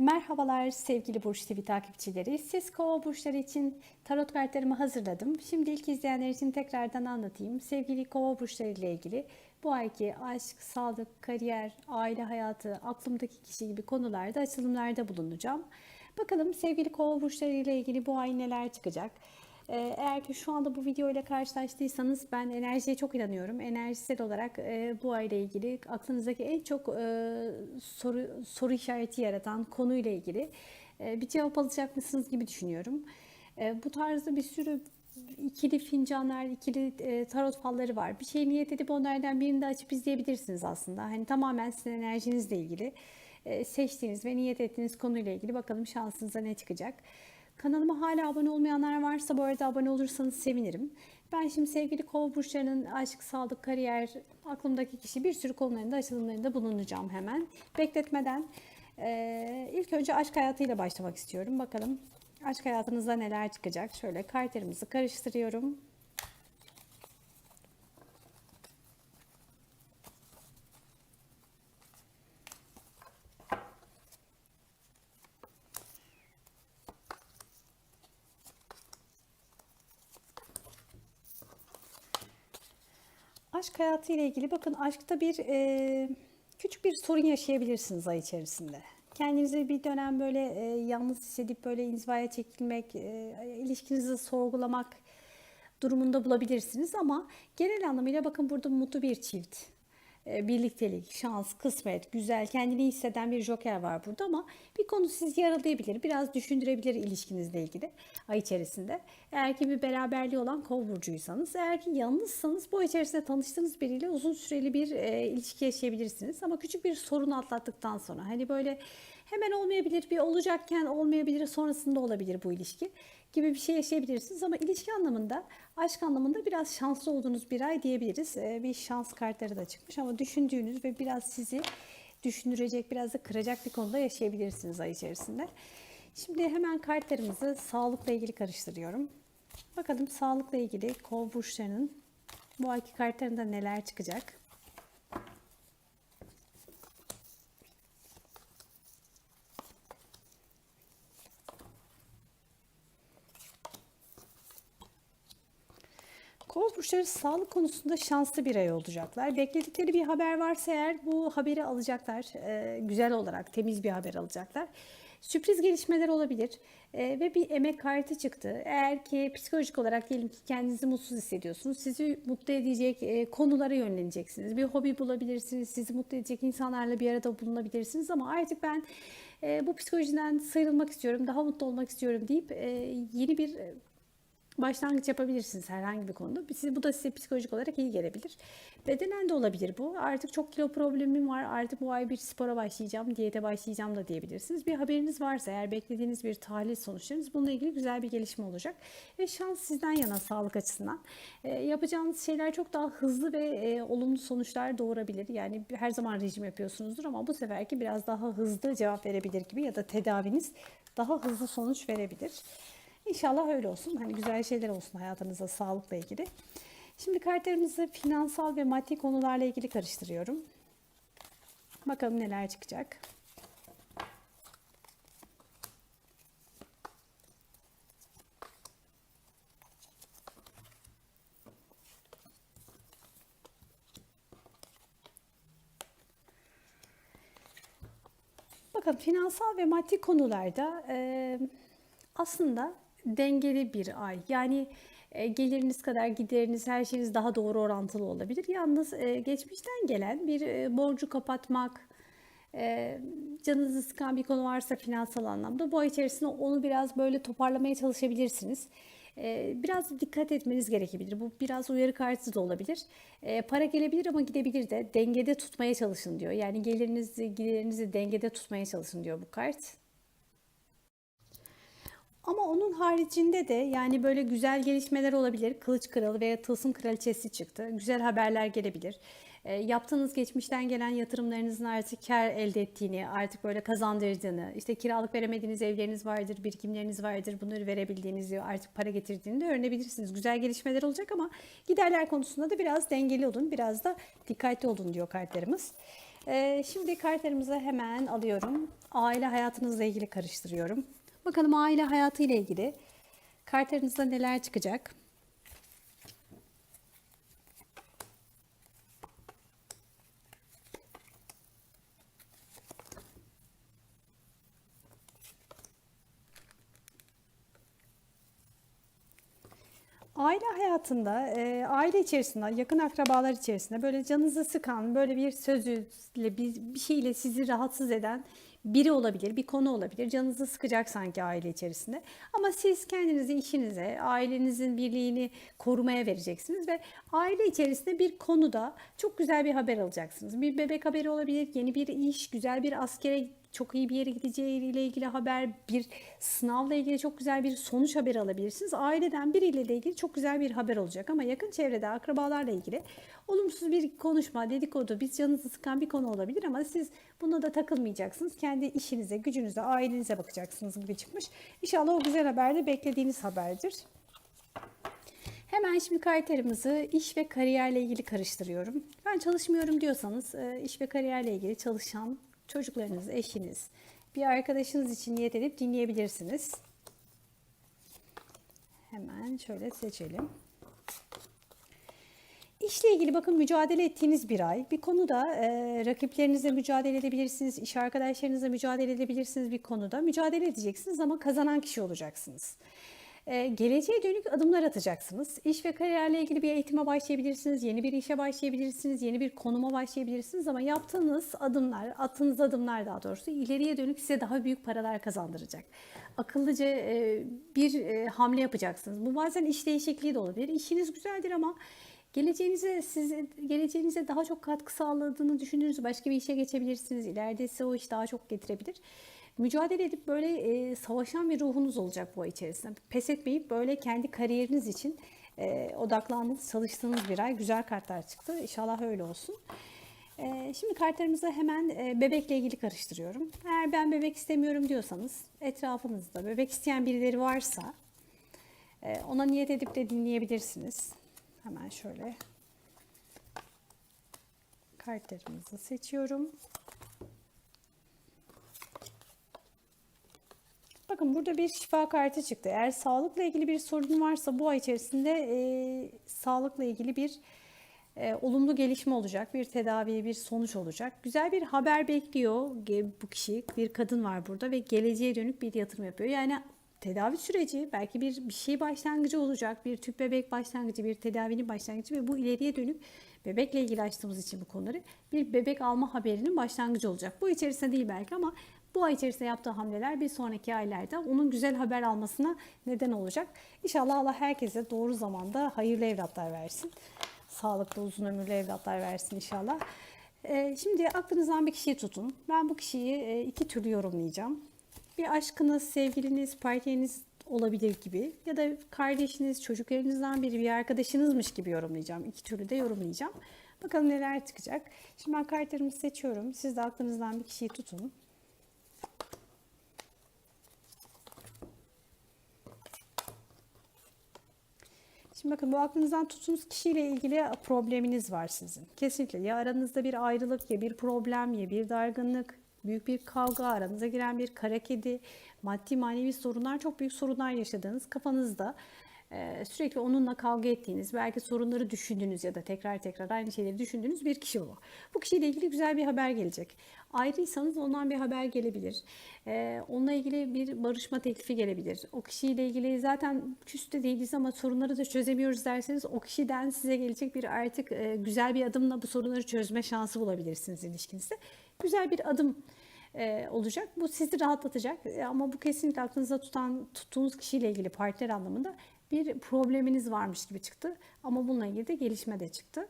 Merhabalar sevgili Burç TV takipçileri. Siz kova burçları için tarot kartlarımı hazırladım. Şimdi ilk izleyenler için tekrardan anlatayım. Sevgili kova burçları ile ilgili bu ayki aşk, sağlık, kariyer, aile hayatı, aklımdaki kişi gibi konularda açılımlarda bulunacağım. Bakalım sevgili kova burçları ile ilgili bu ay neler çıkacak? Ee, Eğer ki şu anda bu video ile karşılaştıysanız ben enerjiye çok inanıyorum. Enerjisel olarak e, bu ayla ilgili aklınızdaki en çok e, soru soru işareti yaratan konuyla ilgili e, bir cevap alacak mısınız gibi düşünüyorum. E, bu tarzda bir sürü ikili fincanlar, ikili e, tarot falları var. Bir şey niyet edip onlardan birini de açıp izleyebilirsiniz aslında. Hani tamamen sizin enerjinizle ilgili e, seçtiğiniz ve niyet ettiğiniz konuyla ilgili bakalım şansınıza ne çıkacak. Kanalıma hala abone olmayanlar varsa bu arada abone olursanız sevinirim. Ben şimdi sevgili kova burçlarının aşk, sağlık, kariyer, aklımdaki kişi bir sürü konularında açılımlarında bulunacağım hemen. Bekletmeden eee, ilk önce aşk hayatıyla başlamak istiyorum. Bakalım aşk hayatınızda neler çıkacak. Şöyle kartlarımızı karıştırıyorum. Aşk hayatı ile ilgili bakın aşkta bir e, küçük bir sorun yaşayabilirsiniz ay içerisinde. Kendinizi bir dönem böyle e, yalnız hissedip böyle inzivaya çekilmek, e, ilişkinizi sorgulamak durumunda bulabilirsiniz ama genel anlamıyla bakın burada mutlu bir çift. E, birliktelik, şans, kısmet, güzel, kendini hisseden bir joker var burada ama bir konu sizi yaralayabilir, biraz düşündürebilir ilişkinizle ilgili ay içerisinde. Eğer ki bir beraberliği olan kov burcuysanız, eğer ki yalnızsanız bu içerisinde tanıştığınız biriyle uzun süreli bir e, ilişki yaşayabilirsiniz. Ama küçük bir sorun atlattıktan sonra hani böyle hemen olmayabilir, bir olacakken olmayabilir, sonrasında olabilir bu ilişki gibi bir şey yaşayabilirsiniz. Ama ilişki anlamında, aşk anlamında biraz şanslı olduğunuz bir ay diyebiliriz. Ee, bir şans kartları da çıkmış ama düşündüğünüz ve biraz sizi düşündürecek, biraz da kıracak bir konuda yaşayabilirsiniz ay içerisinde. Şimdi hemen kartlarımızı sağlıkla ilgili karıştırıyorum. Bakalım sağlıkla ilgili kov burçlarının bu ayki kartlarında neler çıkacak? Kova burçları sağlık konusunda şanslı bir ay olacaklar. Bekledikleri bir haber varsa eğer bu haberi alacaklar. Ee, güzel olarak temiz bir haber alacaklar. Sürpriz gelişmeler olabilir Ee, ve bir emek kartı çıktı. Eğer ki psikolojik olarak diyelim ki kendinizi mutsuz hissediyorsunuz. Sizi mutlu edecek e, konulara yönleneceksiniz. Bir hobi bulabilirsiniz. Sizi mutlu edecek insanlarla bir arada bulunabilirsiniz. Ama artık ben e, bu psikolojiden sıyrılmak istiyorum. Daha mutlu olmak istiyorum deyip e, yeni bir e, başlangıç yapabilirsiniz herhangi bir konuda. Siz, bu da size psikolojik olarak iyi gelebilir. Bedenen de olabilir bu. Artık çok kilo problemim var. Artık bu ay bir spora başlayacağım, diyete başlayacağım da diyebilirsiniz. Bir haberiniz varsa eğer beklediğiniz bir tahlil sonuçlarınız bununla ilgili güzel bir gelişme olacak. Ve şans sizden yana sağlık açısından. E, yapacağınız şeyler çok daha hızlı ve e, olumlu sonuçlar doğurabilir. Yani her zaman rejim yapıyorsunuzdur ama bu seferki biraz daha hızlı cevap verebilir gibi ya da tedaviniz daha hızlı sonuç verebilir. İnşallah öyle olsun. Hani güzel şeyler olsun hayatınızda sağlıkla ilgili. Şimdi kartlarımızı finansal ve maddi konularla ilgili karıştırıyorum. Bakalım neler çıkacak. Bakın finansal ve maddi konularda e, aslında dengeli bir ay. Yani e, geliriniz kadar gideriniz, her şeyiniz daha doğru orantılı olabilir. Yalnız e, geçmişten gelen bir e, borcu kapatmak, canınızı sıkan bir konu varsa finansal anlamda bu ay içerisinde onu biraz böyle toparlamaya çalışabilirsiniz. Biraz dikkat etmeniz gerekebilir. Bu biraz uyarı kartı olabilir. Para gelebilir ama gidebilir de dengede tutmaya çalışın diyor. Yani gelirinizi, giderinizi dengede tutmaya çalışın diyor bu kart. Ama onun haricinde de yani böyle güzel gelişmeler olabilir. Kılıç Kralı veya Tılsım Kraliçesi çıktı. Güzel haberler gelebilir. E, yaptığınız geçmişten gelen yatırımlarınızın artık kar elde ettiğini, artık böyle kazandırdığını, işte kiralık veremediğiniz evleriniz vardır, birikimleriniz vardır, bunları verebildiğinizi, artık para getirdiğini de öğrenebilirsiniz. Güzel gelişmeler olacak ama giderler konusunda da biraz dengeli olun, biraz da dikkatli olun diyor kartlarımız. Ee, şimdi kartlarımızı hemen alıyorum. Aile hayatınızla ilgili karıştırıyorum. Bakalım aile hayatı ile ilgili kartlarınızda neler çıkacak? Aile hayatında, e, aile içerisinde, yakın akrabalar içerisinde böyle canınızı sıkan, böyle bir sözüyle, bir, bir şeyle sizi rahatsız eden biri olabilir, bir konu olabilir. Canınızı sıkacak sanki aile içerisinde. Ama siz kendinizi işinize, ailenizin birliğini korumaya vereceksiniz ve aile içerisinde bir konuda çok güzel bir haber alacaksınız. Bir bebek haberi olabilir, yeni bir iş, güzel bir askere çok iyi bir yere gideceğiyle ilgili haber, bir sınavla ilgili çok güzel bir sonuç haberi alabilirsiniz. Aileden biriyle de ilgili çok güzel bir haber olacak ama yakın çevrede akrabalarla ilgili olumsuz bir konuşma, dedikodu, biz canınızı sıkan bir konu olabilir ama siz buna da takılmayacaksınız. Kendi işinize, gücünüze, ailenize bakacaksınız gibi çıkmış. İnşallah o güzel haber de beklediğiniz haberdir. Hemen şimdi kriterimizi iş ve kariyerle ilgili karıştırıyorum. Ben çalışmıyorum diyorsanız e, iş ve kariyerle ilgili çalışan çocuklarınız, eşiniz, bir arkadaşınız için niyet edip dinleyebilirsiniz. Hemen şöyle seçelim. İşle ilgili bakın mücadele ettiğiniz bir ay. Bir konuda e, rakiplerinizle mücadele edebilirsiniz, iş arkadaşlarınızla mücadele edebilirsiniz bir konuda. Mücadele edeceksiniz ama kazanan kişi olacaksınız. E, geleceğe dönük adımlar atacaksınız. İş ve kariyerle ilgili bir eğitime başlayabilirsiniz, yeni bir işe başlayabilirsiniz, yeni bir konuma başlayabilirsiniz ama yaptığınız adımlar, attığınız adımlar daha doğrusu ileriye dönük size daha büyük paralar kazandıracak. Akıllıca e, bir e, hamle yapacaksınız. Bu bazen iş değişikliği de olabilir. İşiniz güzeldir ama geleceğinize size geleceğinize daha çok katkı sağladığını düşündüğünüz başka bir işe geçebilirsiniz. İleride size o iş daha çok getirebilir mücadele edip böyle e, savaşan bir ruhunuz olacak bu ay içerisinde. Pes etmeyip böyle kendi kariyeriniz için e, odaklandığınız, çalıştığınız bir ay. Güzel kartlar çıktı. İnşallah öyle olsun. E, şimdi kartlarımızı hemen e, bebekle ilgili karıştırıyorum. Eğer ben bebek istemiyorum diyorsanız, etrafınızda bebek isteyen birileri varsa e, ona niyet edip de dinleyebilirsiniz. Hemen şöyle kartlarımızı seçiyorum. Bakın burada bir şifa kartı çıktı. Eğer sağlıkla ilgili bir sorun varsa bu ay içerisinde e, sağlıkla ilgili bir e, olumlu gelişme olacak. Bir tedavi, bir sonuç olacak. Güzel bir haber bekliyor bu kişi. Bir kadın var burada ve geleceğe dönük bir yatırım yapıyor. Yani tedavi süreci belki bir, bir şey başlangıcı olacak. Bir tüp bebek başlangıcı, bir tedavinin başlangıcı ve bu ileriye dönük bebekle ilgili açtığımız için bu konuları bir bebek alma haberinin başlangıcı olacak. Bu içerisinde değil belki ama bu ay içerisinde yaptığı hamleler bir sonraki aylarda onun güzel haber almasına neden olacak. İnşallah Allah herkese doğru zamanda hayırlı evlatlar versin. Sağlıklı uzun ömürlü evlatlar versin inşallah. Ee, şimdi aklınızdan bir kişiyi tutun. Ben bu kişiyi e, iki türlü yorumlayacağım. Bir aşkınız, sevgiliniz, partneriniz olabilir gibi ya da kardeşiniz, çocuklarınızdan biri, bir arkadaşınızmış gibi yorumlayacağım. İki türlü de yorumlayacağım. Bakalım neler çıkacak. Şimdi ben kartlarımı seçiyorum. Siz de aklınızdan bir kişiyi tutun. Şimdi bakın bu aklınızdan tuttuğunuz kişiyle ilgili probleminiz var sizin. Kesinlikle ya aranızda bir ayrılık ya bir problem ya bir dargınlık, büyük bir kavga, aranıza giren bir kara kedi, maddi manevi sorunlar, çok büyük sorunlar yaşadığınız kafanızda sürekli onunla kavga ettiğiniz, belki sorunları düşündüğünüz ya da tekrar tekrar aynı şeyleri düşündüğünüz bir kişi bu. Bu kişiyle ilgili güzel bir haber gelecek. Ayrıysanız ondan bir haber gelebilir. E, onunla ilgili bir barışma teklifi gelebilir. O kişiyle ilgili zaten küste değiliz ama sorunları da çözemiyoruz derseniz o kişiden size gelecek bir artık e, güzel bir adımla bu sorunları çözme şansı bulabilirsiniz ilişkinizde. Güzel bir adım olacak. Bu sizi rahatlatacak ama bu kesinlikle aklınızda tutan tuttuğunuz kişiyle ilgili partner anlamında bir probleminiz varmış gibi çıktı. Ama bununla ilgili de gelişme de çıktı.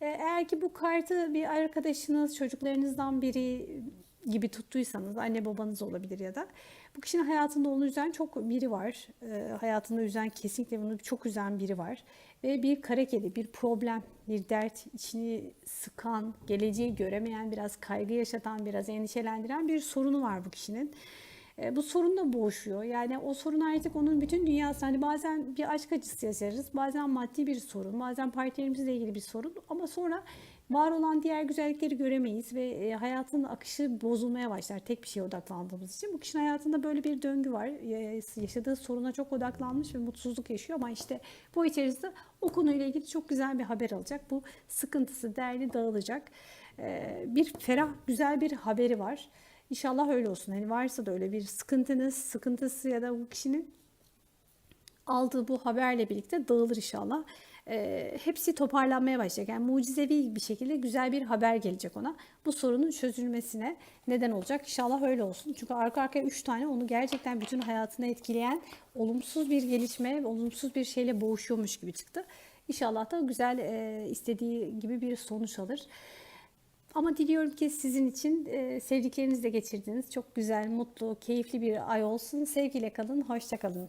Ee, eğer ki bu kartı bir arkadaşınız, çocuklarınızdan biri gibi tuttuysanız, anne babanız olabilir ya da bu kişinin hayatında onu üzen çok biri var. E, hayatında üzen, kesinlikle bunu çok üzen biri var. Ve bir kara kedi, bir problem, bir dert, içini sıkan, geleceği göremeyen, biraz kaygı yaşatan, biraz endişelendiren bir sorunu var bu kişinin. E, bu sorunla boğuşuyor. Yani o sorun artık onun bütün dünyası. Hani bazen bir aşk acısı yaşarız, bazen maddi bir sorun, bazen partnerimizle ilgili bir sorun ama sonra var olan diğer güzellikleri göremeyiz ve e, hayatın akışı bozulmaya başlar tek bir şeye odaklandığımız için. Bu kişinin hayatında böyle bir döngü var. E, Yaşadığı soruna çok odaklanmış ve mutsuzluk yaşıyor ama işte bu içerisinde o konuyla ilgili çok güzel bir haber alacak. Bu sıkıntısı, derdi dağılacak. E, Bir ferah, güzel bir haberi var. İnşallah öyle olsun. Hani varsa da öyle bir sıkıntınız, sıkıntısı ya da bu kişinin aldığı bu haberle birlikte dağılır inşallah. Ee, hepsi toparlanmaya başlayacak. Yani mucizevi bir şekilde güzel bir haber gelecek ona. Bu sorunun çözülmesine neden olacak. İnşallah öyle olsun. Çünkü arka arkaya 3 tane onu gerçekten bütün hayatını etkileyen olumsuz bir gelişme, olumsuz bir şeyle boğuşuyormuş gibi çıktı. İnşallah da güzel e, istediği gibi bir sonuç alır. Ama diliyorum ki sizin için e, sevdiklerinizle geçirdiğiniz çok güzel, mutlu, keyifli bir ay olsun. Sevgiyle kalın, hoşça kalın.